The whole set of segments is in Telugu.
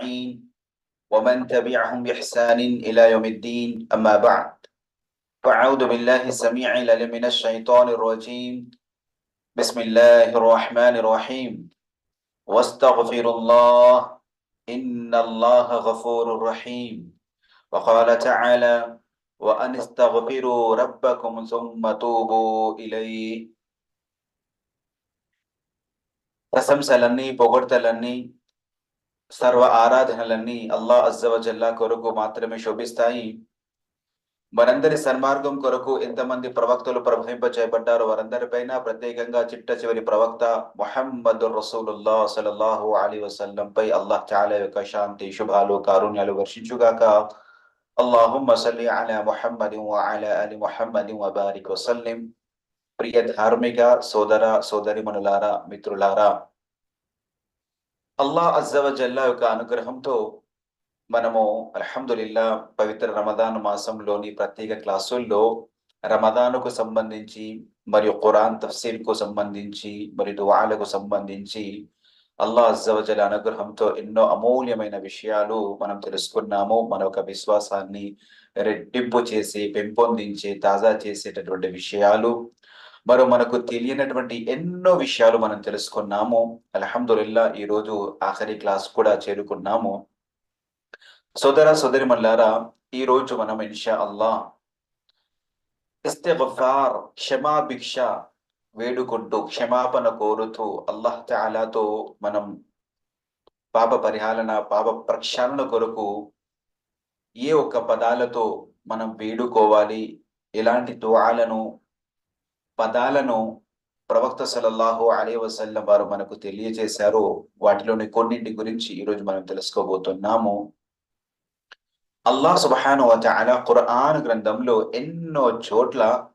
أجمعين ومن تبعهم بإحسان إلى يوم الدين أما بعد فأعوذ بالله السميع العليم من الشيطان الرجيم بسم الله الرحمن الرحيم واستغفر الله إن الله غفور رحيم وقال تعالى وأن استغفروا ربكم ثم توبوا إليه ప్రశంసలన్నీ పొగడ్తలన్నీ సర్వ ఆరాధనలన్నీ అల్లా అజ్జవజల్లా కొరకు మాత్రమే శోభిస్తాయి. మనందరి సన్మార్గం కొరకు ఎంతమంది ప్రవక్తలు ప్రభవింప చేయబడ్డారో వారందరిపైన ప్రత్యేకంగా చిట్ట చివరి ప్రవక్త మొహమ్మద్ రసూలుల్లా సలల్లాహు అలీ వసల్లం పై అల్లాహ్ చాలా యొక్క శాంతి శుభాలు కారుణ్యాలు వర్షించుగాక. అల్లాహుమ్మ సల్లి అలా ముహమ్మది అలా అలి ముహమ్మది వబారిక్ వసల్లిం. ప్రియ ధార్మిక సోదర సోదరిమణులారా మిత్రులారా అల్లా అజ్జవజల్లా యొక్క అనుగ్రహంతో మనము అల్హమ్దుల్లా పవిత్ర రమదాన్ మాసంలోని ప్రత్యేక క్లాసుల్లో రమదానుకు సంబంధించి మరియు ఖురాన్ తఫ్సీల్కు సంబంధించి మరియు దువాలకు సంబంధించి అల్లా అజ్జవజల అనుగ్రహంతో ఎన్నో అమూల్యమైన విషయాలు మనం తెలుసుకున్నాము. మన యొక్క విశ్వాసాన్ని రెట్టింపు చేసి పెంపొందించి తాజా చేసేటటువంటి విషయాలు. మరో మనకు తెలియనటువంటి ఎన్నో విషయాలు మనం తెలుసుకున్నాము. అలహందుల్లా ఈ రోజు ఆఖరి క్లాస్ కూడా చేరుకున్నాము. సోదర సోదరి మల్లారా ఈ రోజు మనం ఇన్షా అల్లా ఇస్తఫార్ క్షమాభిక్ష వేడుకుంటూ క్షమాపణ కోరుతూ అల్లాహ్ తాలాతో మనం పాప పరిహాలన పాప ప్రక్షాళన కొరకు ఏ ఒక్క పదాలతో మనం వేడుకోవాలి? ఎలాంటి దువాలను పదాలను ప్రవక్త సలల్లాహు అలీ వసల్లం వారు మనకు తెలియజేశారు. వాటిలోని కొన్నింటి గురించి ఈరోజు మనం తెలుసుకోబోతున్నాము. అల్లాహ్ సుబహాను అలా ఖురాన్ గ్రంథంలో ఎన్నో చోట్ల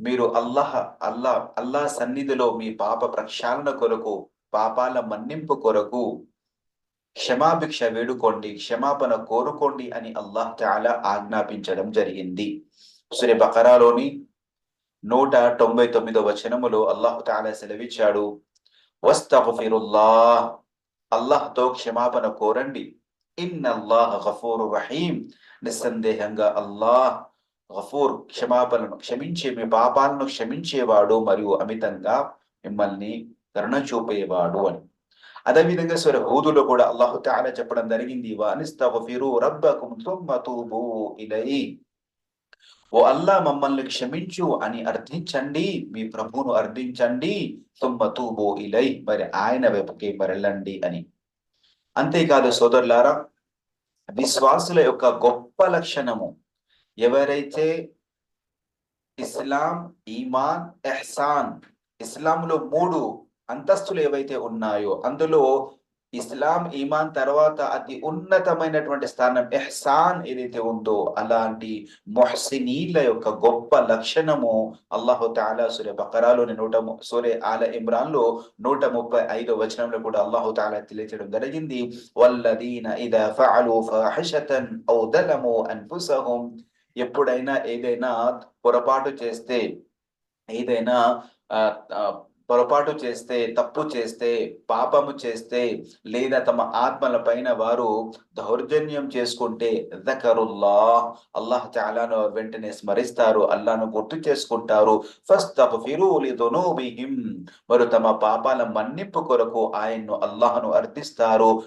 మీరు అల్లాహ్ అల్లా అల్లాహ్ సన్నిధిలో మీ పాప ప్రక్షాళన కొరకు పాపాల మన్నింపు కొరకు క్షమాభిక్ష వేడుకోండి క్షమాపణ కోరుకోండి అని అల్లాహ్ చాలా ఆజ్ఞాపించడం జరిగింది. సురే బకరాలోని నూట తొంభై తొమ్మిదో వచనములో అల్లాహు తాలా సెలవిచ్చాడు. వస్తఫిరుల్లాహ్ అల్లాహ్తో క్షమాపణ కోరండి. ఇన్నల్లాహ్ గఫూరు రహీం నిస్సందేహంగా అల్లాహ్ గఫూర్ క్షమాపణను క్షమించే మీ పాపాలను క్షమించేవాడు మరియు అమితంగా మిమ్మల్ని కరుణ చూపేవాడు అని. అదేవిధంగా స్వర హూదులో కూడా అల్లాహు తాలా చెప్పడం జరిగింది. వానిస్తఫిరు రబ్బకుం తుమ్మ తూబు ఇలై ఓ అల్లా మమ్మల్ని క్షమించు అని అర్థించండి మీ ప్రభువును అర్థించండి. తుమ్మతూబో ఇలై మరి ఆయన వైపుకి మరలండి అని. అంతేకాదు సోదరులారా విశ్వాసుల యొక్క గొప్ప లక్షణము ఎవరైతే ఇస్లాం ఈమాన్ ఎహ్సాన్ ఇస్లాంలో మూడు అంతస్తులు ఏవైతే ఉన్నాయో అందులో ఇస్లాం ఈమాన్ తర్వాత అతి ఉన్నతమైనటువంటి స్థానం ఎహ్సాన్ ఏదైతే ఉందో అలాంటి మొహసినీల యొక్క గొప్ప లక్షణము అల్లాహు తాలా సూర్య బకరాలోని నూట సూర్య ఆల ఇమ్రాన్లో నూట ముప్పై ఐదో వచనంలో కూడా అల్లాహు తాలా తెలియచేయడం జరిగింది. వల్లదీన ఫఅలు ఔ దలము అన్ఫుసహుం. ఎప్పుడైనా ఏదైనా పొరపాటు చేస్తే ఏదైనా పొరపాటు చేస్తే తప్పు చేస్తే పాపము చేస్తే లేదా తమ ఆత్మల పైన వారు దౌర్జన్యం చేసుకుంటే దకరుల్లా అల్లాహ్ చాలాను వెంటనే స్మరిస్తారు అల్లాను గుర్తు చేసుకుంటారు. ఫస్ట్ దునూబిహిం వారు తమ పాపాల మన్నింపు కొరకు ఆయన్ను అల్లాహను అర్థిస్తారు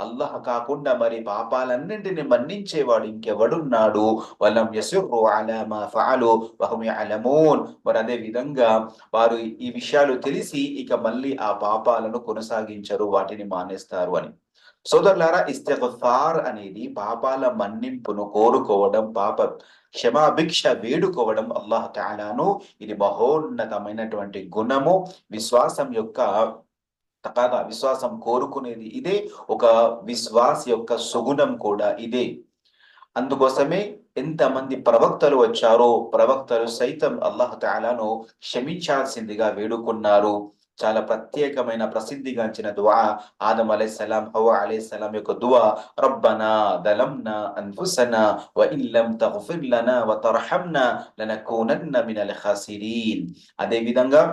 అల్లాహ్ కాకుండా మరి పాపాలన్నింటిని మన్నించేవాడు ఇంకెవడున్నాడు? వలం యసుర్రు అలా మా ఫఅలు వహుం మరి అదే విధంగా వారు ఈ విషయాలు తెలిసి ఇక మళ్ళీ ఆ పాపాలను కొనసాగించరు వాటిని మానేస్తారు అని. సోదరులారా ఇస్తఫార్ అనేది పాపాల మన్నింపును కోరుకోవడం పాప క్షమాభిక్ష వేడుకోవడం అల్లాహ్ తాలాను ఇది మహోన్నతమైనటువంటి గుణము. విశ్వాసం యొక్క కాగా విశ్వాసం కోరుకునేది ఇదే ఒక విశ్వాస యొక్క సుగుణం కూడా ఇదే. అందుకోసమే ఎంతమంది ప్రవక్తలు వచ్చారో ప్రవక్తలు సైతం అల్లాహ్ తాలాను క్షమించాల్సిందిగా వేడుకున్నారు. చాలా ప్రత్యేకమైన ప్రసిద్ధిగాంచిన దువా ఆదం అలై సలాం హవ అలై సలాం యొక్క దువా రబ్బనా దలంనా అన్ఫుసనా వ ఇల్లం తగ్ఫిర్ లనా వ తర్హమ్నా లనకూనన్న మినల్ ఖాసిరీన్. అదే విధంగా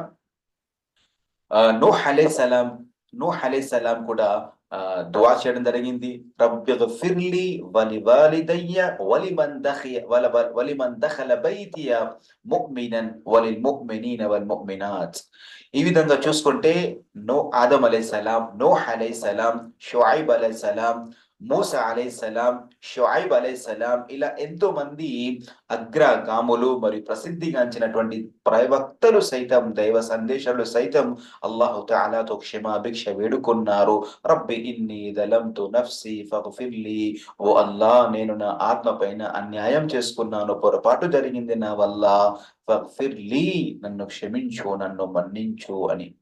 నూహ్ అలై సలాం నూహ్ అలైహిస్సలాం కూడా దువా చేయడం జరిగింది. రబ్బి గఫిర్లి వలి వాలిదయ్య వలి దఖియ వల వలిమన్ దఖల బైతియ ముక్మినన్ వలి ముక్మినీన వల్ ముక్మినాత్. ఈ విధంగా చూసుకుంటే నో ఆదం అలైహిస్సలాం సలాం అలైహిస్సలాం షుఐబ్ సలాం మూస అలైసలాం షుఐబ్ అలైసలాం ఇలా ఎంతో మంది అగ్రగాములు మరియు ప్రసిద్ధిగాంచినటువంటి ప్రవక్తలు సైతం దైవ సందేశాలు సైతం అల్లాహు తాలాతో క్షమాభిక్ష వేడుకున్నారు. రబ్బి ఇన్ని దలంతు నఫ్సి ఫగ్ఫిర్లి ఓ అల్లా నేను నా ఆత్మ పైన అన్యాయం చేసుకున్నాను పొరపాటు జరిగింది నా వల్ల. ఫిర్లీ నన్ను క్షమించు నన్ను మన్నించు అని.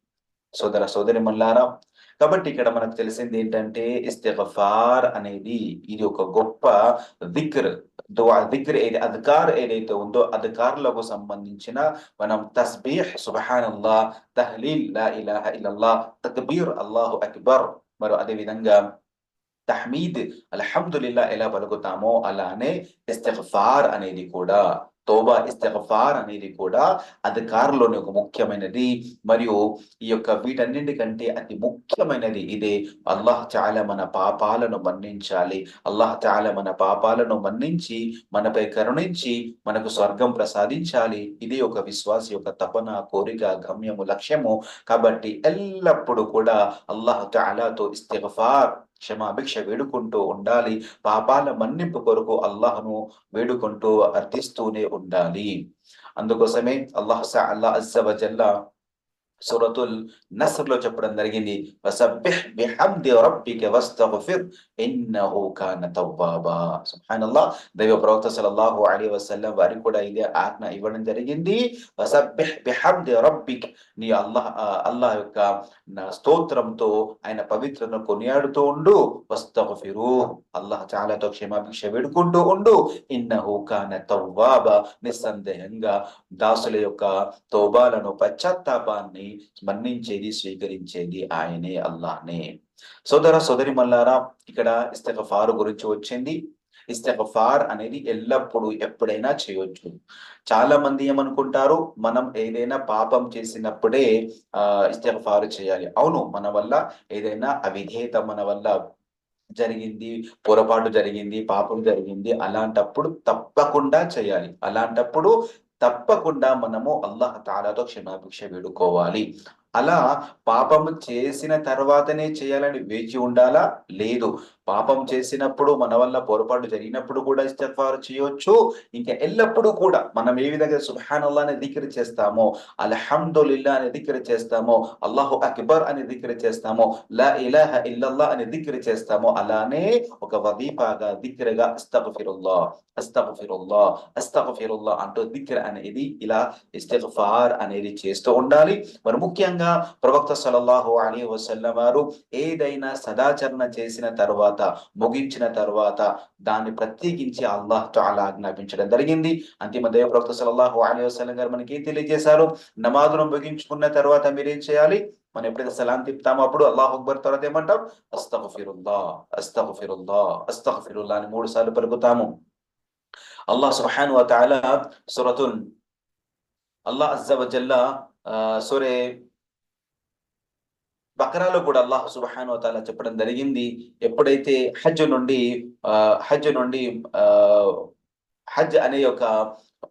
సోదర సోదరి మల్లారా కాబట్టి ఇక్కడ మనకు తెలిసింది ఏంటంటే ఇస్తిగఫార్ అనేది ఇది ఒక గొప్ప దిక్ర్ దువా దిక్ర్ ఏది అధికార్ ఏదైతే ఉందో అధికారులకు సంబంధించిన మనం తస్బీహ్ సుబహానల్లా తహ్లీల్ లా ఇలాహ ఇల్లల్లా తక్బీర్ అల్లాహు అక్బర్. మరి అదే విధంగా తహమీద్ అల్హమ్దుల్లా ఎలా పలుకుతామో అలానే ఇస్తిగఫార్ అనేది కూడా తోబా ఇస్తెఫార్ అనేది కూడా అధికారంలోని ఒక ముఖ్యమైనది. మరియు ఈ యొక్క వీటన్నింటికంటే అతి ముఖ్యమైనది ఇదే. అల్లాహ్ చాలా మన పాపాలను మన్నించాలి. అల్లాహ్ చాలా మన పాపాలను మన్నించి మనపై కరుణించి మనకు స్వర్గం ప్రసాదించాలి. ఇది ఒక విశ్వాస యొక్క తపన కోరిక గమ్యము లక్ష్యము. కాబట్టి ఎల్లప్పుడూ కూడా అల్లాహ్ చాలాతో ఇస్తెఫార్ క్షమాభిక్ష వేడుకుంటూ ఉండాలి. పాపాల మన్నింపు కొరకు అల్లాహ్ను వేడుకుంటూ అర్థిస్తూనే ఉండాలి. అందుకోసమే అల్లాహ్ అల్లా అజ్జవజల్లా సూరతుల్ నస్ర్లో చెప్పడం జరిగింది. వసబ్బిహ్ బిహమ్ది రబ్బిక వస్తగ్ఫిర్ ఇన్నహు కాన తవ్వాబా. సుబ్హానల్లాహ్ దైవ ప్రవక్త సల్లల్లాహు అలైహి వసల్లం వారికి కూడా ఇదే ఆజ్ఞ ఇవ్వడం జరిగింది. వసబ్బిహ్ బిహమ్ది రబ్బిక్ నీ అల్లాహ్ అల్లాహ్ యొక్క స్తోత్రంతో ఆయన పవిత్రను కొనియాడుతూ ఉండు. వస్తగ్ఫిరు అల్లాహ్ చాలాతో క్షమాభిక్ష వేడుకుంటూ ఉండు. ఇన్నహు కాన తవ్వాబా నిస్సందేహంగా దాసుల యొక్క తోబాలను పశ్చాత్తాపాన్ని మన్నించేది స్వీకరించేది ఆయనే అల్లానే. సోదర సోదరి మల్లారా ఇక్కడ ఇస్తఫారు గురించి వచ్చింది. ఇస్తఫార్ అనేది ఎల్లప్పుడూ ఎప్పుడైనా చేయొచ్చు. చాలా మంది ఏమనుకుంటారు? మనం ఏదైనా పాపం చేసినప్పుడే ఆ ఇస్తఫారు చేయాలి. అవును మన వల్ల ఏదైనా అవిధేయత మన వల్ల జరిగింది పొరపాటు జరిగింది పాపం జరిగింది అలాంటప్పుడు తప్పకుండా చేయాలి. అలాంటప్పుడు తప్పకుండా మనము అల్లాహ్ తాలాతో క్షమాభిక్ష వేడుకోవాలి. అలా పాపం చేసిన తర్వాతనే చేయాలని వేచి ఉండాలా? లేదు. పాపం చేసినప్పుడు మన వల్ల పొరపాటు జరిగినప్పుడు కూడా ఇస్తఫారు చేయొచ్చు. ఇంకా ఎల్లప్పుడూ కూడా మనం ఏ విధంగా సుహానల్లా అనే దిక్ర చేస్తామో అల్హమ్దుల్లా అనే దిక్ర చేస్తామో అల్లాహు అక్బర్ అనే దిక్ర చేస్తామో లా ఇలాహ ఇల్లల్లా అనే దిక్ర చేస్తామో అలానే ఒక వదీపాగా దిక్రగా అస్తఫిరుల్లా అస్తఫిరుల్లా అస్తఫిరుల్లా అంటూ దిక్ర అనేది ఇలా ఇస్తఫార్ అనేది చేస్తూ ఉండాలి. మరి ముఖ్యంగా ప్రవక్త సలల్లాహు అలీ వసల్ల వారు ఏదైనా సదాచరణ చేసిన తర్వాత ముగించిన తర్వాత దాన్ని ప్రత్యేకించి అల్లాహ్ తాలా ఆజ్ఞాపించడం జరిగింది. అంతిమ దేవ ప్రవక్త సలల్లాహు అలీ వసల్లం గారు మనకి తెలియజేశారు. నమాజును ముగించుకున్న తర్వాత మీరేం చేయాలి? మనం ఎప్పుడైతే సలాం తిప్పుతామో అప్పుడు అల్లాహ్ అక్బర్ తర్వాత ఏమంటాం? అస్తగఫిరుల్లా అస్తగఫిరుల్లా అస్తగఫిరుల్లా అని మూడు సార్లు పలుకుతాము. అల్లాహ్ సుహాన్ వ తఆలా అల్లాహ్ అజ్జ వజల్లా సూరే బకరాలో కూడా అల్లాహ్ సుబహాను తాలా చెప్పడం జరిగింది. ఎప్పుడైతే హజ్ నుండి ఆ హజ్ నుండి ఆ హజ్ అనే ఒక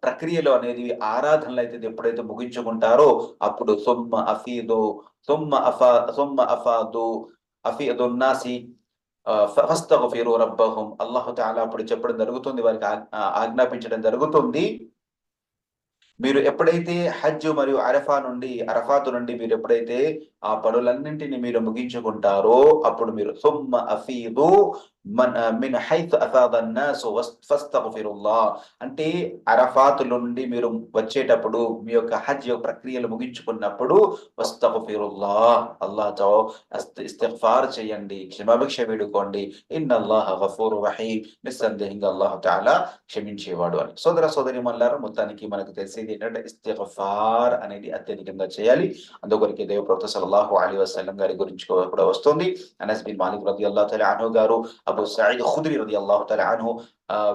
ప్రక్రియలో అనేది ఆరాధనలు అయితే ఎప్పుడైతే ముగించుకుంటారో అప్పుడు సొమ్మ అఫీదు సొమ్మ అఫా సొమ్మ అఫాదు అఫీదు నాసి ఫస్తగఫిరు రబ్బహుం. అల్లాహు తాలా అప్పుడు చెప్పడం జరుగుతుంది వారికి ఆజ్ఞాపించడం జరుగుతుంది. మీరు ఎప్పుడైతే హజ్ మరియు అరఫా నుండి అరఫాతు నుండి మీరు ఎప్పుడైతే ఆ పనులన్నింటినీ మీరు ముగించుకుంటారో అప్పుడు మీరు సుమ్మ అఫీదు మన మిన్ హైత్ అసాదన్నాసు ఫస్తగఫిరుల్లా అంటే అరఫాతు నుండి మీరు వచ్చేటప్పుడు మీ యొక్క హజ్ యొక్క ప్రక్రియలు ముగించుకున్నప్పుడు వస్తగఫిరుల్లా అల్లాతో ఇస్తిగ్ఫార్ చేయండి క్షమాభిక్ష వేడుకోండి. ఇన్నల్లాహ గఫూర్ రహీం. నిస్సందేహంగా అల్లాహ్ తాలా క్షమించేవాడు అని. సోదర సోదరి మల్లారా మొత్తానికి మనకు తెలిసేది ఏంటంటే ఇస్తిగ్ఫార్ అనేది అత్యధికంగా చేయాలి. అందుకొరికి దేవ ప్రవక్త సల్లల్లాహు అలైహి వసల్లం గారి గురించి కూడా వస్తుంది. అనస్ బిన్ మాలిక్ రది అల్లా తఆలా అను గారు అబూ సయీద్ ఖుద్రి రది అల్లాహు తఆలా అన్హు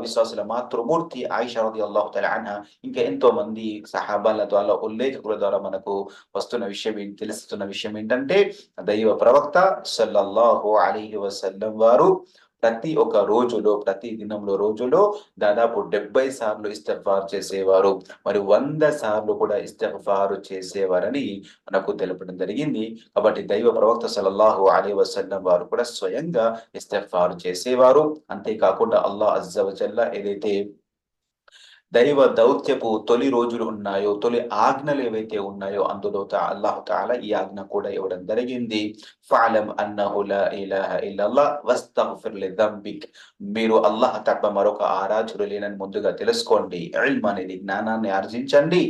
విశ్వాసుల మాతృమూర్తి ఆయిషా రది అల్లాహు అన్హా ఇంకా ఎంతో మంది సహాబాల ద్వారా ఉల్లేఖకుల ద్వారా మనకు వస్తున్న విషయం ఏంటి తెలుస్తున్న విషయం ఏంటంటే దైవ ప్రవక్త సల్లల్లాహు అలీహి వసల్లం వారు ప్రతి ఒక్క రోజులో ప్రతి దినంలో రోజులో దాదాపు డెబ్బై సార్లు ఇస్తఫారు చేసేవారు. మరి వంద సార్లు కూడా ఇస్తఫారు చేసేవారని మనకు తెలపడం జరిగింది. కాబట్టి దైవ ప్రవక్త సలల్లాహు అలీ వసల్లం వారు కూడా స్వయంగా ఇస్తఫారు చేసేవారు. అంతేకాకుండా అల్లా అజ్జవజల్ల ఏదైతే దైవ దౌత్యపు తొలి రోజులు ఉన్నాయో తొలి ఆజ్ఞలు ఏవైతే ఉన్నాయో అందులో అల్లాహు తాలా ఈ ఆజ్ఞ కూడా ఇవ్వడం జరిగింది. ఫాలం అన్నహుల ఇలాహ మీరు అల్లాహ్ తప్ప మరొక ఆరాధుడు లేనని ముందుగా తెలుసుకోండి. ఇల్మ్ అనేది జ్ఞానాన్ని ఆర్జించండి.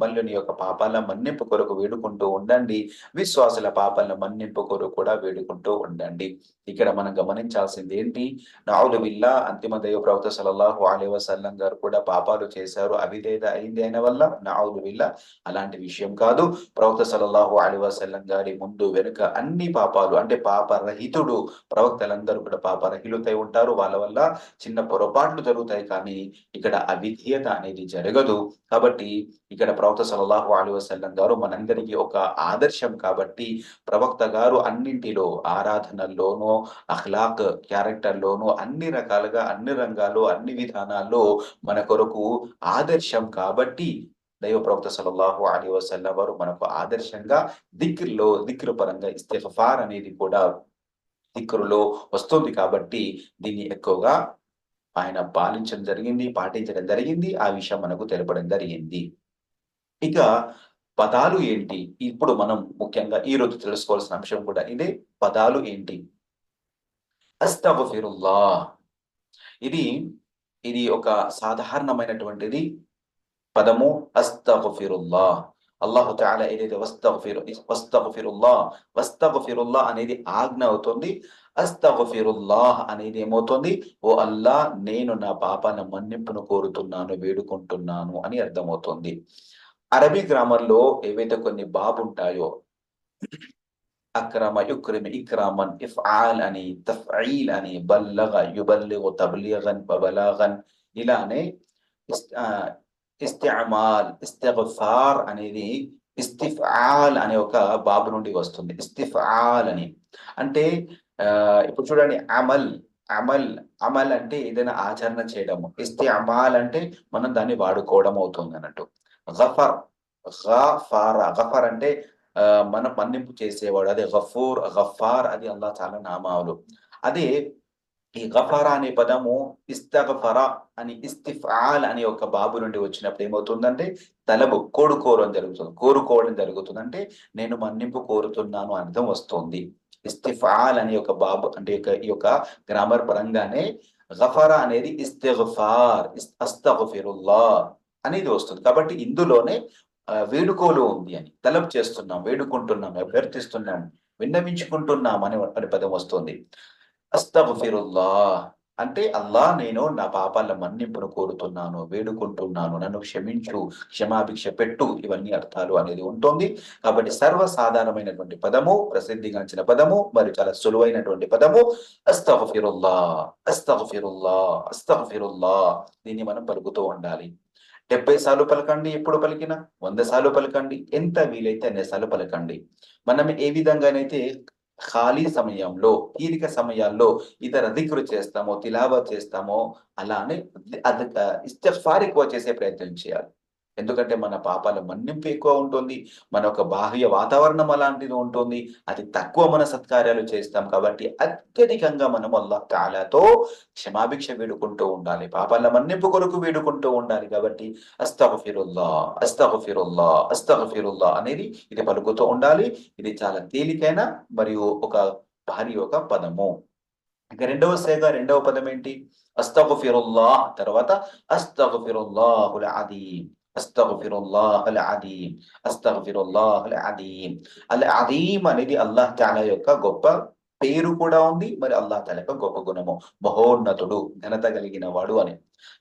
మళ్ళీ నీ యొక్క పాపాల మన్నింపు కొరకు వేడుకుంటూ ఉండండి. విశ్వాసుల పాపాల మన్నింపు కొరకు కూడా వేడుకుంటూ ఉండండి. ఇక్కడ మనం గమనించాల్సింది ఏంటి? నావులు విల్లా అంతిమ దైవ ప్రవక్త సలల్లాహు అలీ వసల్లం గారు కూడా పాపాలు చేశారు. అవిధేత అయింది అయిన వల్ల నావులు విల్లా అలాంటి విషయం కాదు. ప్రవక్త సలల్లాహు అలీ వసల్లం గారి ముందు వెనుక అన్ని పాపాలు అంటే పాప రహితుడు ప్రవక్తలందరూ కూడా పాపరహితులై ఉంటారు. వాళ్ళ వల్ల చిన్న పొరపాట్లు జరుగుతాయి కానీ ఇక్కడ విధేయత అనేది జరగదు. కాబట్టి ఇక్కడ ప్రవక్త సలల్లాహు అలీ వసల్లం గారు మనందరికీ ఒక ఆదర్శం కాబట్టి ప్రవక్త గారు అన్నింటిలో ఆరాధనల్లోనూ అఖ్లాక్ క్యారెక్టర్లోనూ అన్ని రకాలుగా అన్ని రంగాల్లో అన్ని విధానాల్లో మన కొరకు ఆదర్శం కాబట్టి దైవ ప్రవక్త సలల్లాహు అలీ వసల్లం వారు మనకు ఆదర్శంగా దిక్రులో దిక్కుల పరంగా ఇస్తఫార్ అనేది కూడా దిక్కురులో వస్తుంది కాబట్టి దీన్ని ఎక్కువగా ఆయన పాలించడం జరిగింది పాటించడం జరిగింది ఆ విషయం మనకు తెలపడం జరిగింది. ఇక పదాలు ఏంటి? ఇప్పుడు మనం ముఖ్యంగా ఈ రోజు తెలుసుకోవాల్సిన అంశం కూడా ఇదే పదాలు ఏంటి? అస్తగఫిరుల్లా ఇది ఇది ఒక సాధారణమైనటువంటిది పదము అస్తగఫిరుల్లా అల్లాహు తాలా ఏదైతే వస్తఫిరు వస్తఫిరుల్లా వస్తఫిరుల్లా అనేది ఆజ్ఞ అవుతుంది. అస్తగఫిరుల్లాహ్ అనేది ఏమవుతుంది? ఓ అల్లా నేను నా పాపాన మన్నింపును కోరుతున్నాను వేడుకుంటున్నాను అని అర్థమవుతుంది. అరబీ గ్రామర్లో ఏవైతే కొన్ని బాబు ఉంటాయో అక్రమ యుక్రిమ ఇక్రామన్ ఇఫ్ఆల్ అని తఫ్ఈల్ అని బల్లగ యుబల్లిగ తబ్లీగన్ బబలాగన్ ఇలానే ఇస్తిమాల్ ఇస్తిఫార్ అనేది ఇస్తిఫాల్ అనే ఒక బాబు నుండి వస్తుంది. ఇస్తిఫాల్ అని. అంటే ఇప్పుడు చూడండి అమల్ అమల్ అమల్ అంటే ఏదైనా ఆచరణ చేయడము. ఇస్తే అమాల్ అంటే మనం దాన్ని వాడుకోవడం అవుతుంది అన్నట్టు. గఫర్ గఫార్ గఫర్ అంటే మనం మన్నింపు చేసేవాడు. అదే గఫూర్ గఫార్ అది అల్లా చాలా నామాలు. అదే ఈ గఫారా అనే పదము ఇస్తగఫరా అని ఇస్తిఫాల్ అనే ఒక బాబు నుండి వచ్చినప్పుడు ఏమవుతుందంటే తలబు కోడుకోవడం జరుగుతుంది. కోరుకోవడం జరుగుతుంది అంటే నేను మన్నింపు కోరుతున్నాను అర్థం వస్తుంది. ఇస్తిఫాల్ అనే ఒక బాబు అంటే ఈ యొక్క గ్రామర్ పరంగానే గఫరా అనేది ఇస్తిఫార్ అస్తఫిరుల్లా అనేది వస్తుంది. కాబట్టి ఇందులోనే వేడుకోలు ఉంది అని తలపు చేస్తున్నాం వేడుకుంటున్నాం అభ్యర్థిస్తున్నాం విన్నవించుకుంటున్నాం అనే అనే పదం వస్తుంది. అస్తఫిరుల్లా అంటే అల్లా నేను నా పాపాల మన్నింపును కోరుతున్నాను వేడుకుంటున్నాను నన్ను క్షమించు క్షమాభిక్ష పెట్టు ఇవన్నీ అర్థాలు అనేది ఉంటుంది. కాబట్టి సర్వసాధారణమైనటువంటి పదము ప్రసిద్ధిగాంచిన పదము మరి చాలా సులువైనటువంటి పదము అస్తఫిరుల్లా అస్తఫిరుల్లా అస్తఫిరుల్లా దీన్ని మనం పలుకుతూ ఉండాలి. డెబ్బై సార్లు పలకండి ఎప్పుడు పలికినా వంద సార్లు పలకండి ఎంత వీలైతే అన్ని సార్లు పలకండి. మనం ఏ విధంగానైతే ఖాళీ సమయంలో తీరిక సమయాల్లో ఇతర దిక్కులు చేస్తామో తిలావ చేస్తామో అలానే అది ఇస్తఫార్ ఎక్కువ చేసే ప్రయత్నం చేయాలి. ఎందుకంటే మన పాపాల మన్నింపు ఎక్కువ ఉంటుంది మన ఒక బాహ్య వాతావరణం అలాంటిది ఉంటుంది అది తక్కువ మన సత్కార్యాలు చేస్తాం కాబట్టి అత్యధికంగా మనం అల్లా తాలాతో క్షమాభిక్ష వేడుకుంటూ ఉండాలి పాపాల మన్నింపు కొరకు వేడుకుంటూ ఉండాలి కాబట్టి అస్తహఫిరుల్లా అస్తహఫిరుల్లా అస్తహఫిరుల్లా అనేది ఇది పలుకుతూ ఉండాలి ఇది చాలా తేలికైన మరియు ఒక భారీ ఒక పదము. ఇక రెండవ సేగ రెండవ పదం ఏంటి? అస్తఫిరుల్లా తర్వాత అస్తఫిరుల్లాహుల్ అదీం అస్తగఫిరుల్లాహ్ అల్ అదీం అస్తగఫిరుల్లాహ్ అల్ అదీం అల్ అదీం అనేది అల్లాహ్ తాలా యొక్క గొప్ప పేరు కూడా ఉంది. మరి అల్లాహ్ తాలా యొక్క గొప్ప గుణము. మహోన్నతుడు ఘనత కలిగిన వాడు అని.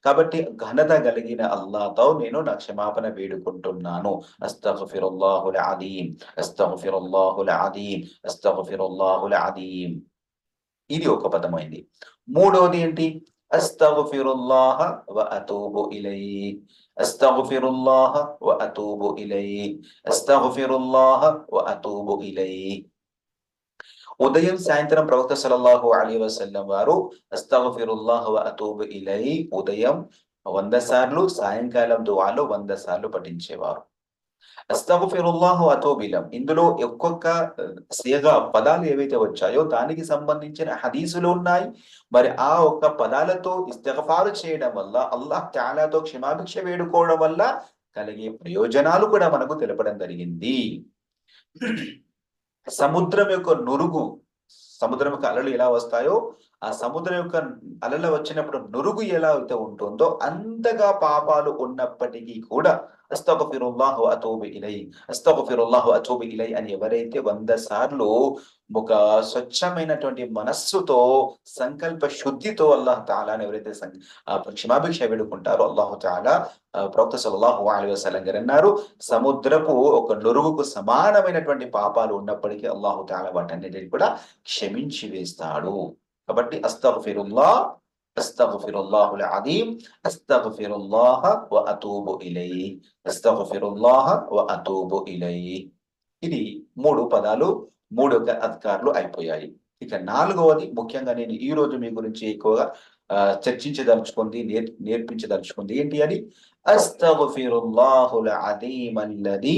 కాబట్టి ఘనత కలిగిన అల్లాతో నేను నా క్షమాపణ వేడుకుంటున్నాను. అస్తగఫిరుల్లాహుల్ అదీం అస్తగఫిరుల్లాహుల్ అదీం అస్తగఫిరుల్లాహుల్ అదీం ఇది ఒక పదమైంది. మూడవది ఏంటి? అస్తగుఫిరుల్లాహ వ అతూబు ఇలై అస్తగుఫిరుల్లాహ వ అతూబు ఇలై అస్తగుఫిరుల్లాహ వ అతూబు ఇలై ఉదయం సాయంత్రం ప్రవక్త సల్లల్లాహు అలీ వసల్లం వారు అస్తగుఫిరుల్లాహ వ అతూబు ఇలై ఉదయం వంద సార్లు సాయంకాలం దువాలో వంద సార్లు పఠించేవారు అస్తగుఫిరుల్లాహు అతోబిలం ఇందులో ఒక్కొక్క సేగ పదాలు ఏవైతే వచ్చాయో దానికి సంబంధించిన హదీసులు ఉన్నాయి. మరి ఆ ఒక్క పదాలతో ఇస్తగఫారు చేయడం వల్ల అల్లాహ్ తాలాతో క్షమాభిక్ష వేడుకోవడం వల్ల కలిగే ప్రయోజనాలు కూడా మనకు తెలపడం జరిగింది. సముద్రం యొక్క నురుగు సముద్రం యొక్క అలలు ఎలా వస్తాయో ఆ సముద్రం యొక్క అలలు వచ్చినప్పుడు నురుగు ఎలా అయితే ఉంటుందో అంతగా పాపాలు ఉన్నప్పటికీ కూడా అస్తగఫిరుల్లాహు అతోబి ఇలై అస్తగఫిరుల్లాహు అతోబి ఇలై అని ఎవరైతే వంద సార్లు ఒక స్వచ్ఛమైనటువంటి మనస్సుతో సంకల్ప శుద్ధితో అల్లాహ్ తాలాని ఎవరైతే క్షమాభిక్ష వేడుకుంటారో అల్లాహు తాలా ప్రవక్త సల్లాహు అలీ వసలం గారు అన్నారు సముద్రపు ఒక నురుగుకు సమానమైనటువంటి పాపాలు ఉన్నప్పటికీ అల్లాహు తాలా వాటన్నిటిని కూడా క్షమించి వేస్తాడు. కాబట్టి అస్తగఫిరుల్లా అస్తగఫిరుల్లాహుల్ అదీం అస్తగఫిరుల్లాహ వ అతూబు ఇలై అస్తగఫిరుల్లాహ వ అతూబు ఇలై ఇది మూడు పదాలు మూడు అధికారులు అయిపోయాయి. ఇక నాలుగవది ముఖ్యంగా నేను ఈ రోజు మీ గురించి ఎక్కువగా చర్చించదలుచుకుంది నేర్ నేర్పించదలుచుకుంది ఏంటి అని? అస్తగఫిరుల్లాహుల్ అదీం అల్లదీ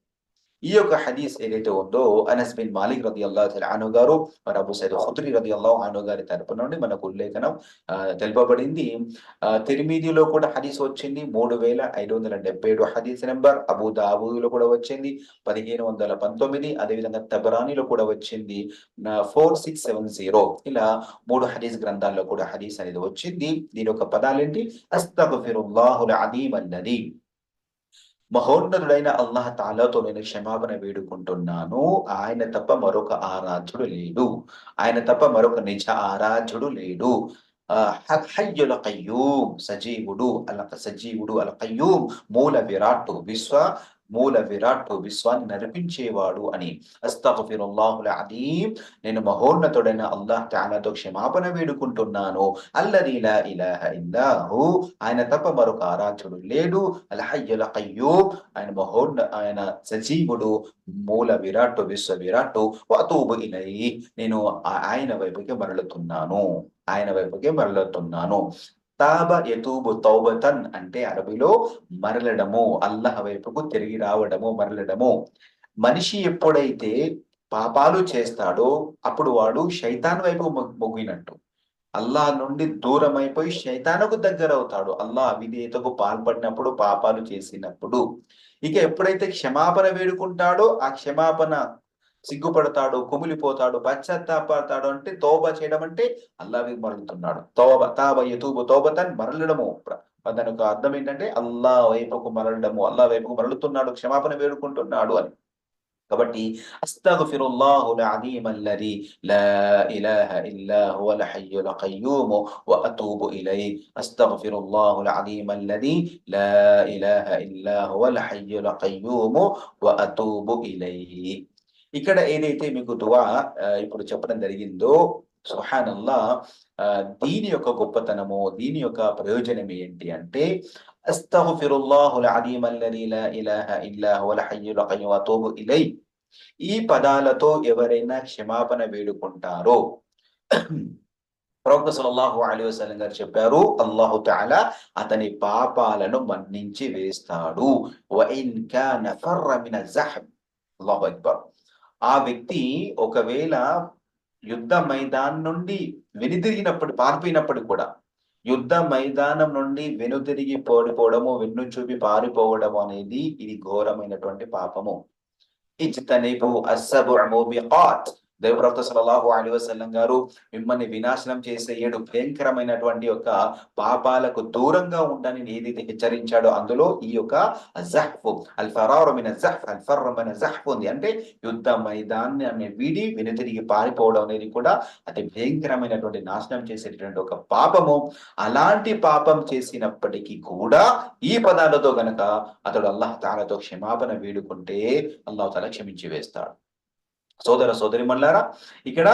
ఈ యొక్క హదీస్ ఏదైతే ఉందో అనస్ బిన్ మాలిక్ రది అల్లా అను గారు మరి అబు సైద్ ఖుద్రి రది అల్లా అను గారి తరపు నుండి మనకు ఉల్లేఖనం తెలుపబడింది. తిరిమీదిలో కూడా హదీస్ వచ్చింది మూడు వేల ఐదు వందల డెబ్బై ఏడు హదీస్ నెంబర్ అబు దాబూలో కూడా వచ్చింది పదిహేను వందల పంతొమ్మిది అదేవిధంగా తబరానీలో కూడా వచ్చింది ఫోర్ సిక్స్ సెవెన్ జీరో. ఇలా మూడు హదీస్ గ్రంథాల్లో కూడా హదీస్ అనేది వచ్చింది. దీని యొక్క పదాలేంటి? అస్తగఫిరుల్లాహుల్ అదీమ్ అన్నది మహోన్నతుడైన అల్లాహ్ తాలాతో నేను క్షమాపణ వేడుకుంటున్నాను. ఆయన తప్ప మరొక ఆరాధ్యుడు లేడు. ఆయన తప్ప మరొక నిజ ఆరాధ్యుడు లేడు. హయ్యుల కయ్యూం సజీవుడు అల సజీవుడు అల కయ్యూం మూల విరాట్టు విశ్వ మూల విరాట్ విశ్వాన్ని నడిపించేవాడు అని. అస్తఫిరుల్లాహుల అదీం నేను మహోన్నతుడైన అల్లాహ్ తాలాతో క్షమాపణ వేడుకుంటున్నాను. అల్లదీలా ఇలాహ ఇల్లాహు. ఆయన తప్ప మరొక ఆరాధ్యుడు లేడు. అల్హయ్యుల కయ్యూం ఆయన మహోన్న ఆయన సజీవుడు. మూల విరాట్ విశ్వ విరాట్ వతూబు ఇలై నేను ఆయన వైపుకి మరలుతున్నాను. ఆయన వైపుకి మరలుతున్నాను. తాబ ఎతూబు తౌబతన్ అంటే అరబిలో మరలడము. అల్లహ వైపుకు తిరిగి రావడము మరలడము. మనిషి ఎప్పుడైతే పాపాలు చేస్తాడో అప్పుడు వాడు శైతాన్ వైపు మొగ్గినట్టు. అల్లా నుండి దూరం అయిపోయి శైతానకు దగ్గర అవుతాడు అల్లా అవిధేయతకు పాల్పడినప్పుడు పాపాలు చేసినప్పుడు. ఇక ఎప్పుడైతే క్షమాపణ వేడుకుంటాడో ఆ క్షమాపణ సిగ్గుపడతాడు కుమిలిపోతాడు పశ్చాత్తాపడతాడు అంటే తోబ చేయడం అంటే అల్లావి మరలుతున్నాడు తోబ తాబ యతూబు తోబతన్ మరలడము. దానికి అర్థం ఏంటంటే అల్లా వైపుకు మరలడము అల్లా వైపుకు మరలుతున్నాడు క్షమాపణ వేడుకుంటున్నాడు అని. కాబట్టి అస్తగఫిరుల్లాహుల్ అదీమ్ అల్లది లా ఇలాహ ఇల్లా హువల్ హయ్యుల్ ఖయ్యూమ్ వ అతూబు ఇలై. అస్తగఫిరుల్లాహుల్ అదీమ్ అల్లది లా ఇలాహ ఇల్లా హువల్ హయ్యుల్ ఖయ్యూమ్ వ అతూబు ఇలై. ఇక్కడ ఏదైతే మీకు దువా ఇప్పుడు చెప్పడం జరిగిందో సుహానల్లా దీని యొక్క గొప్పతనము దీని యొక్క ప్రయోజనం ఏంటి అంటే అస్తహుఫిరుల్లాహుల్ అలీమ్ అల్లదీ లా ఇలాహ ఇల్లా హువల్ హయ్యుల్ ఖయ్యూమ్ అతూబు ఇలై ఈ పదాలతో ఎవరైనా క్షమాపణ వేడుకుంటారో ప్రవక్త సల్లల్లాహు అలీ వసలం గారు చెప్పారు అల్లాహు తాలా అతని పాపాలను మన్నించి వేస్తాడు. అల్లాహు అక్బర్. ఆ వ్యక్తి ఒకవేళ యుద్ధ మైదానం నుండి వెనుదిరిగినప్పుడు పారిపోయినప్పుడు కూడా యుద్ధ మైదానం నుండి వెనుదిరిగి పోడిపోవడము వెన్ను చూపి పారిపోవడము అనేది ఇది ఘోరమైనటువంటి పాపము. ఇజ్తనిబు అస్సబు మూబికాత్ దేవప్రవక్త సల్లల్లాహు అలీ వసల్లం గారు మిమ్మల్ని వినాశనం చేసే ఏడు భయంకరమైనటువంటి యొక్క పాపాలకు దూరంగా ఉండని ఏదైతే హెచ్చరించాడో. అందులో ఈ యొక్క జహ్ఫ్ అల్ ఫరారు జహ్ఫ్ అల్ జహ్ఫ్ ఉంది. అంటే యుద్ధ మైదాన్ని వీడి వెనుతిరిగి పారిపోవడం అనేది కూడా అతి భయంకరమైనటువంటి నాశనం చేసేటటువంటి ఒక పాపము. అలాంటి పాపం చేసినప్పటికీ కూడా ఈ పదాలతో గనక అతడు అల్లాహ్ తాలతో క్షమాపణ వేడుకుంటే అల్లాహ్ తాలా క్షమించి వేస్తాడు. సోదర సోదరి మల్లారా ఇక్కడ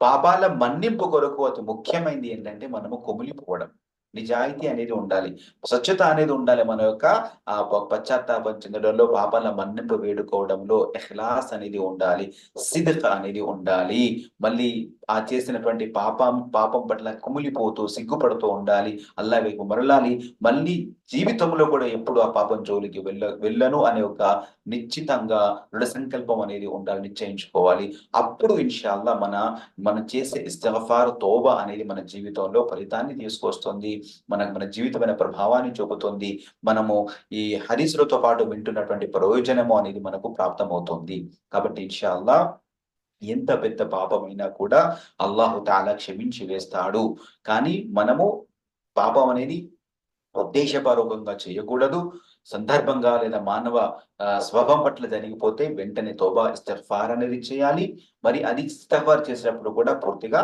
పాపాల మన్నింపు కొరకు అతి ముఖ్యమైనది ఏంటంటే మనము కొమిలిపోవడం నిజాయితీ అనేది ఉండాలి. స్వచ్ఛత అనేది ఉండాలి మన యొక్క ఆ పశ్చాత్తాపం చెందడంలో పాపాల మన్నింపు వేడుకోవడంలో ఎహ్లాస్ అనేది ఉండాలి సిద్ధత అనేది ఉండాలి. మళ్ళీ ఆ చేసినటువంటి పాపం పాపం పట్ల కుమిలిపోతూ సిగ్గుపడుతూ ఉండాలి. అల్లా వైపు మరలాలి. మళ్ళీ జీవితంలో కూడా ఎప్పుడు ఆ పాపం జోలికి వెళ్ళ వెళ్ళను అనే ఒక నిశ్చితంగా దృఢ సంకల్పం అనేది ఉండాలి నిశ్చయించుకోవాలి. అప్పుడు ఇన్షాల్లా మన మనం చేసే ఇస్తఫార్ తోబ అనేది మన జీవితంలో ఫలితాన్ని తీసుకొస్తుంది. మన మన జీవితమైన ప్రభావాన్ని చూపుతుంది. మనము ఈ హరీసులతో పాటు వింటున్నటువంటి ప్రయోజనము అనేది మనకు ప్రాప్తమవుతుంది. కాబట్టి ఇన్షాల్లా ఎంత పెద్ద పాపమైనా కూడా అల్లాహు తాలా క్షమించి వేస్తాడు. కానీ మనము పాపం అనేది ఉద్దేశపూర్వకంగా చేయకూడదు. సందర్భంగా లేదా మానవ స్వభావం పట్ల జరిగిపోతే వెంటనే తోబా ఇస్తఫార్ అనేది చేయాలి. మరి అది ఇస్తఫార్ చేసినప్పుడు కూడా పూర్తిగా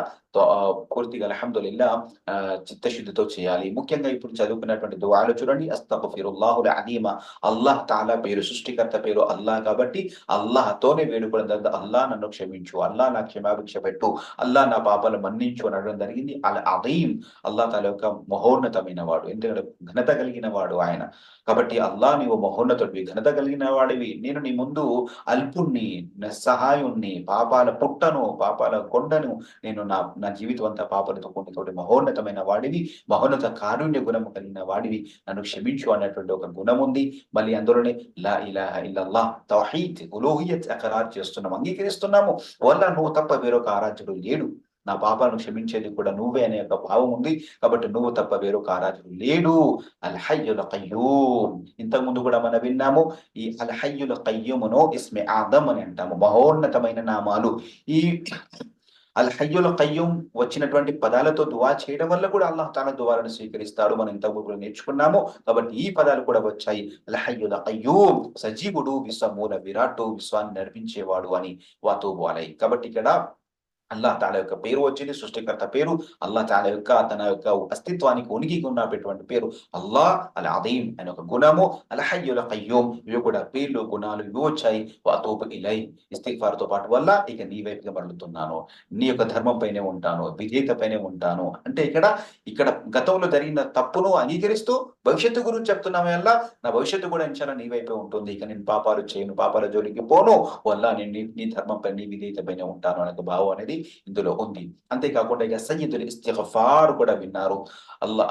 పూర్తిగా అలహమ్దుల్లా చిత్తశుద్ధితో చేయాలి. ముఖ్యంగా ఇప్పుడు చదువుకున్నటువంటి దువాలు చూడండి. అస్తఫిరుల్లాహుల అదీమ. అల్లాహ్ తాలా పేరు సృష్టికర్త పేరు అల్లాహ్ కాబట్టి అల్లాహతోనే వేడుకోవడం జరిగింది. అల్లాహ్ నన్ను క్షమించు. అల్లాహ్ నా క్షమాభిక్ష పెట్టు. అల్లాహ్ నా పాపాలు మన్నించు అనడం జరిగింది. అల్ అదీం అల్లాహ్ తాల యొక్క మహోన్నతమైన వాడు. ఎందుకంటే ఘనత కలిగిన వాడు ఆయన. కాబట్టి అల్లాహ్ నీవు మహోన్నతుడివి. ఘనత కలిగిన వాడివి. నేను నీ ముందు అల్పుణ్ణి సహాయుణ్ణి పాపాల పుట్టను పాపాల కొండను నేను నా నా జీవితం అంతా పాపలతో కొండతోటి మహోన్నతమైన వాడివి మహోన్నత కారుణ్య గుణము కలిగిన వాడివి. నన్ను క్షమించు అన్నటువంటి ఒక గుణం ఉంది. మళ్ళీ అందులోనే లా ఇలాహ ఇల్లల్లాహ్ తౌహీద్ ఉలోహియత్ అఖరార్ చేస్తున్నాము అంగీకరిస్తున్నాము. వల్ల నువ్వు తప్ప వేరొక ఆరాధ్యుడు లేడు. నా పాపాలను క్షమించేది కూడా నువ్వే అనే యొక్క భావం ఉంది. కాబట్టి నువ్వు తప్ప వేరొక ఆరాధుడు లేడు. అల్హయ్యుల కయ్యూమ్ ఇంతకు ముందు కూడా మనం విన్నాము ఈ అల్హయ్యుల కయ్యూమును ఇస్మే ఆదం అని అంటాము. మహోన్నతమైన నామాలు. ఈ అల్ హయ్యుల కయ్యూం వచ్చినటువంటి పదాలతో దువా చేయడం వల్ల కూడా అల్లాహ్ తాన దువాలను స్వీకరిస్తాడు. మనం ఇంత కూడా నేర్చుకున్నాము. కాబట్టి ఈ పదాలు కూడా వచ్చాయి. అల్ హయ్యుల కయ్యూం సజీవుడు విశ్వమూల విరాట్ విశ్వాన్ని నడిపించేవాడు అని. వాతో కాబట్టి ఇక్కడ అల్లా తాల యొక్క పేరు వచ్చింది సృష్టికర్త పేరు. అల్లా తాల యొక్క తన యొక్క అస్తిత్వానికి ఉనికి ఉన్నటువంటి పేరు అల్లా అల అదీం అనే ఒక గుణము. అలహయ్యుల కయ్యోం ఇవి కూడా పేర్లు గుణాలు ఇవి వచ్చాయి. వాతోపు ఇలై ఇస్తిఫార్తో పాటు వల్ల ఇక నీ వైపుగా మరలుతున్నాను. నీ యొక్క ధర్మం పైనే ఉంటాను విధేయత పైనే ఉంటాను. అంటే ఇక్కడ ఇక్కడ గతంలో జరిగిన తప్పును అంగీకరిస్తూ భవిష్యత్తు గురించి చెప్తున్నామే అల్లా. నా భవిష్యత్తు కూడా ఇంచాలా నీ వైపే ఉంటుంది. ఇక నేను పాపాలు చేయను పాపాల జోలికి పోను. వల్ల నేను నీ ధర్మంపై నీ విధేయత పైన ఉంటాను అనే భావం అనేది ఇందులో ఉంది అంతేకాకుండా ఇక సయ్యదుల్ ఇస్తిఫార్ కూడా విన్నారు అల్లా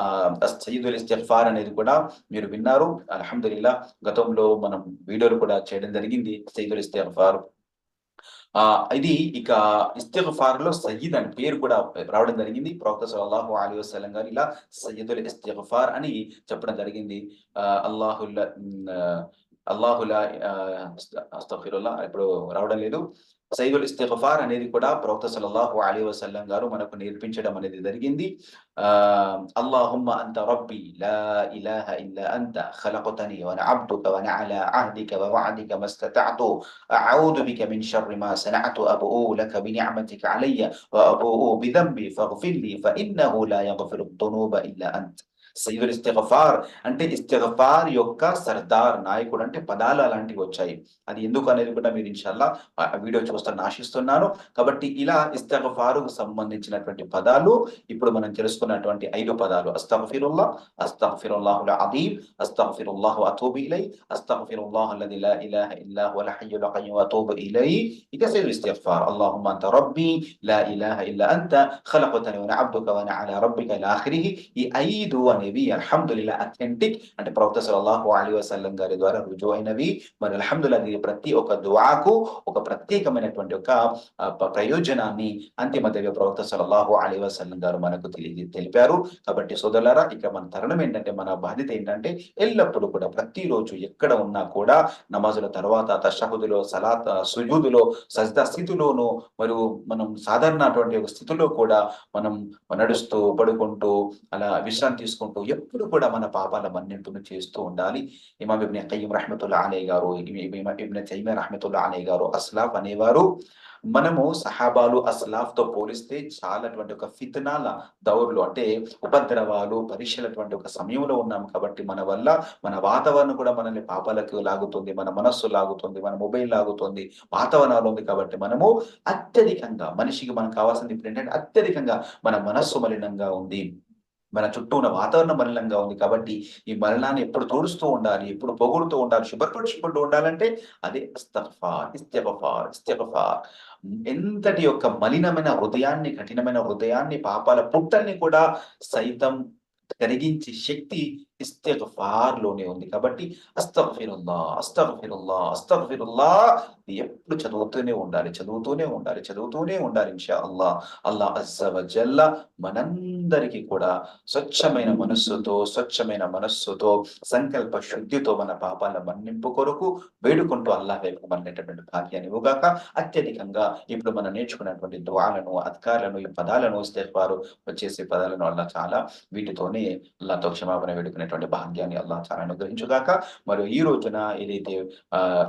సయ్యదుల్ ఇస్తిఫార్ అనేది కూడా మీరు విన్నారు అల్హమ్దుల్లా గతంలో మనం వీడియోలు కూడా చేయడం జరిగింది సయ్యదుల్ ఇస్తిఫార్ ఆ ఇది ఇక ఇస్తిఫార్లో సయ్యద్ అని పేరు కూడా రావడం జరిగింది ప్రవక్త సల్లాహు అలీ వసలం గారు ఇలా సయ్యదుల్ ఇస్తిఫార్ అని చెప్పడం జరిగింది అల్లాహుల్లా అల్లాహులా అస్తఫిరుల్లా ఇప్పుడు రావడం లేదు సైదుల్ ఇస్తిఫార్ అనేది కూడా ప్రవక్త సల్లల్లాహు అలీ వసల్లం గారు మనకు నేర్పించడం అనేది జరిగింది اللهم أنت ربي لا إله إلا أنت خلقتني وأنا عبدك وأنا على عهدك ووعدك ما استطعت أعوذ بك من شر ما صنعت أبوء لك بنعمتك علي وأبوء بذنبي فاغفر لي فإنه لا يغفر الذنوب إلا أنت సయ్యుల్ ఇస్తిగఫార్ అంటే ఇస్తిగఫార్ యొక్క సర్దార్ నాయకుడు అంటే పదాలు అలాంటివి వచ్చాయి. అది ఎందుకు అనేది కూడా మీరు ఇన్షాల్లా వీడియో చూస్తాను ఆశిస్తున్నాను. కాబట్టి ఇలా ఇస్తగఫారు సంబంధించినటువంటి పదాలు ఇప్పుడు మనం తెలుసుకున్నటువంటి ఐదు పదాలు. అస్తగఫిరుల్లా అస్తగఫిరుల్లాహుల అదీం అస్తగఫిరుల్లాహు అతూబు ఇలై అస్తగఫిరుల్లాహు అల్లది లా ఇలాహ ఇల్లా హువల్ హయ్యుల్ ఖయ్యూమ్ అతూబు ఇలై. ఇక సయ్యుల్ ఇస్తిగఫార్ అల్లాహుమ్మ అంత రబ్బీ లా ఇలాహ ఈ ఐదు అని అనేవి అల్హమ్దుల్లా అథెంటిక్ అంటే ప్రవక్త సల్లాహు అలీ వసల్లం గారి ద్వారా రుజువు అయినవి మరి అల్హమ్దుల్లా ప్రతి ఒక్క దువాకు ఒక ప్రత్యేకమైనటువంటి ఒక ప్రయోజనాన్ని అంతిమ దైవ ప్రవక్త సల్లాహు అలీ వసల్లం గారు మనకు తెలియ తెలిపారు. కాబట్టి సోదరులారా ఇక మన తరుణం ఏంటంటే మన బాధ్యత ఏంటంటే ఎల్లప్పుడూ కూడా ప్రతిరోజు ఎక్కడ ఉన్నా కూడా నమాజుల తర్వాత తషహుదులో సలాత్ సుజూదులో సజ్దా స్థితిలోనూ మరియు మనం సాధారణటువంటి ఒక స్థితిలో కూడా మనం నడుస్తూ పడుకుంటూ అలా విశ్రాంతి తీసుకుంటూ ఎప్పుడు కూడా మన పాపాల మన్నింపును చేస్తూ ఉండాలి. ఇమాం ఇబ్ని కయ్యం రహమతుల్లా అలే గారు ఇబ్ని తైమ రహమతుల్లా అలే గారు అస్లాఫ్ అనేవారు. మనము సహాబాలు అస్లాఫ్తో పోలిస్తే చాలాటువంటి ఒక ఫితనాల దౌర్లు అంటే ఉపద్రవాలు పరీక్షలటువంటి ఒక సమయంలో ఉన్నాం కాబట్టి మన వల్ల మన వాతావరణం కూడా మనల్ని పాపాలకు లాగుతుంది మన మనస్సు లాగుతుంది మన మొబైల్ లాగుతుంది వాతావరణాలు ఉంది కాబట్టి మనము అత్యధికంగా మనిషికి మనకు కావాల్సింది ఇప్పుడు ఏంటంటే అత్యధికంగా మన మనస్సు మలినంగా ఉంది. మన చుట్టూ ఉన్న వాతావరణం మలినంగా ఉంది కాబట్టి ఈ మలినాన్ని ఎప్పుడు తోడుస్తూ ఉండాలి ఎప్పుడు పొగుడుతూ ఉండాలి శుభ్రపరుచుకుంటూ ఉండాలంటే అదే ఇస్తఫార్ ఇస్తఫార్ ఇస్తఫార్. ఎంతటి యొక్క మలినమైన హృదయాన్ని కఠినమైన హృదయాన్ని పాపాల పుట్టల్ని కూడా సైతం కరిగించే శక్తి లోనే ఉంది. కాబట్టి అస్తఫిరుల్లా అస్తఫిరుల్లా అస్తఫిరుల్లా ఎప్పుడు చదువుతూనే ఉండాలి చదువుతూనే ఉండాలి చదువుతూనే ఉండాలి ఇన్షా అల్లా అల్లా అజ్జవజల్ల మనందరికీ కూడా స్వచ్ఛమైన మనస్సుతో స్వచ్ఛమైన మనస్సుతో సంకల్ప శుద్ధితో మన పాపాల మన్నింపు కొరకు వేడుకుంటూ అల్లా వైపు మళ్ళేటటువంటి భాగ్యాన్ని ఇవ్వగాక అత్యధికంగా ఇప్పుడు మనం నేర్చుకున్నటువంటి ద్వాలను అధికారులను ఈ పదాలను ఇస్తేవారు వచ్చేసే పదాలను అల్లా చాలా వీటితోనే అల్లాతో క్షమాపణ వేడుకునేటువంటి భాగ్యాన్ని అల్లా చాలా అనుగ్రహించుగాక. మరియు ఈ రోజున ఏదైతే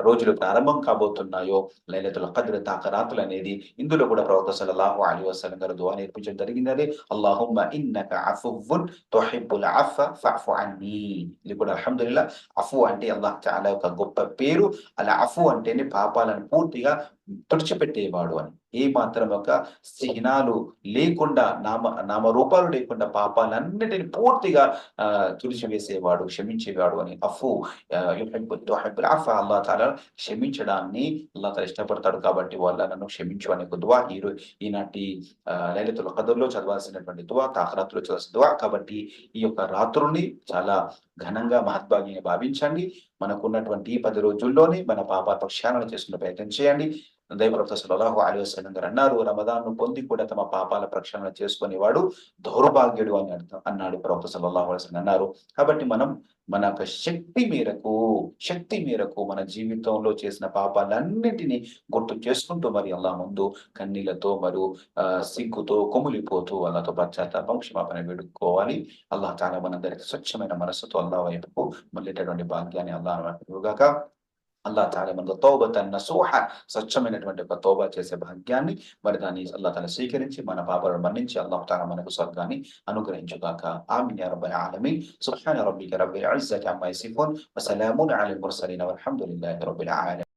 రోజులు ప్రారంభం కాబోతున్నాయో లైలతుల కద్ర తాకరాతులు అనేది ఇందులో కూడా ప్రవక్త సలహు అలీ వసలం గారు దువా నేర్పించడం జరిగింది అల్లాహుమ్మ ఇన్నక అఫువ్వున్ తుహిబ్బుల్ అఫ ఫఫు అన్ని. ఇది కూడా అల్హమ్దులిల్లా. అఫు అంటే అల్లాహ్ చాలా ఒక గొప్ప పేరు. అలా అఫు అంటేనే పాపాలను పూర్తిగా తుడిచిపెట్టేవాడు అని. ఏ మాత్రం ఒక చిహ్నాలు లేకుండా నామ నామరూపాలు లేకుండా పాపాలన్నిటిని పూర్తిగా ఆ తుడిచివేసేవాడు క్షమించేవాడు అని. అఫు అఫ అల్లా తాలా క్షమించడాన్ని అల్లా తాలా ఇష్టపడతాడు కాబట్టి వాళ్ళ నన్ను క్షమించు అనే ఒక దువా ఈ ఈనాటి లలితుల కథల్లో చదవాల్సినటువంటి దువా తాకరాత్రులు చదవాల్సిన దువా. కాబట్టి ఈ యొక్క రాత్రుల్ని చాలా ఘనంగా మహత్భాగ్యంగా భావించండి. మనకున్నటువంటి ఈ పది రోజుల్లోనే మన పాప ప్రక్షాళన చేసుకునే ప్రయత్నం చేయండి. దైవప్రవక్త సల్లల్లాహు అలైహి గారు అన్నారు రమదాన్ను పొంది కూడా తమ పాపాల ప్రక్షాళన చేసుకునేవాడు దౌర్భాగ్యుడు అని అర్థం అన్నాడు ప్రవక్త సల్లల్లాహు అలైహి అన్నారు కాబట్టి మనం మన యొక్క శక్తి మేరకు శక్తి మేరకు మన జీవితంలో చేసిన పాపాలన్నిటినీ గుర్తు చేసుకుంటూ మరి అల్లా ముందు కన్నీళ్ళతో మరియు సిగ్గుతో కొములిపోతూ వాళ్ళతో పశ్చాత్తాపం క్షమాపణ వేడుకోవాలి. అల్లా చాలా మనందరికి స్వచ్ఛమైన మనస్సుతో అల్లా వైపుకు మళ్ళేటటువంటి భాగ్యాన్ని అల్లా ఇవ్వగాక అల్లా తాల మనకు తోబతన్ నసూహ స్వచ్ఛమైనటువంటి ఒక తోబా చేసే భాగ్యాన్ని మరి దాన్ని అల్లా తాల స్వీకరించి మన పాపాలను మన్నించి అల్లాహ్ తాల మనకు స్వర్గాన్ని అనుగ్రహించుగాక. ఆమిన్ యా రబ్బల్ ఆలమీన్. సుబ్హాన రబ్బిక రబ్బిల్ ఇజ్జతి అమ్మా యసిఫూన్. వసలామున్ అలల్ ముర్సలీన్. వల్హమ్దులిల్లాహి రబ్బిల్ ఆలమీన్.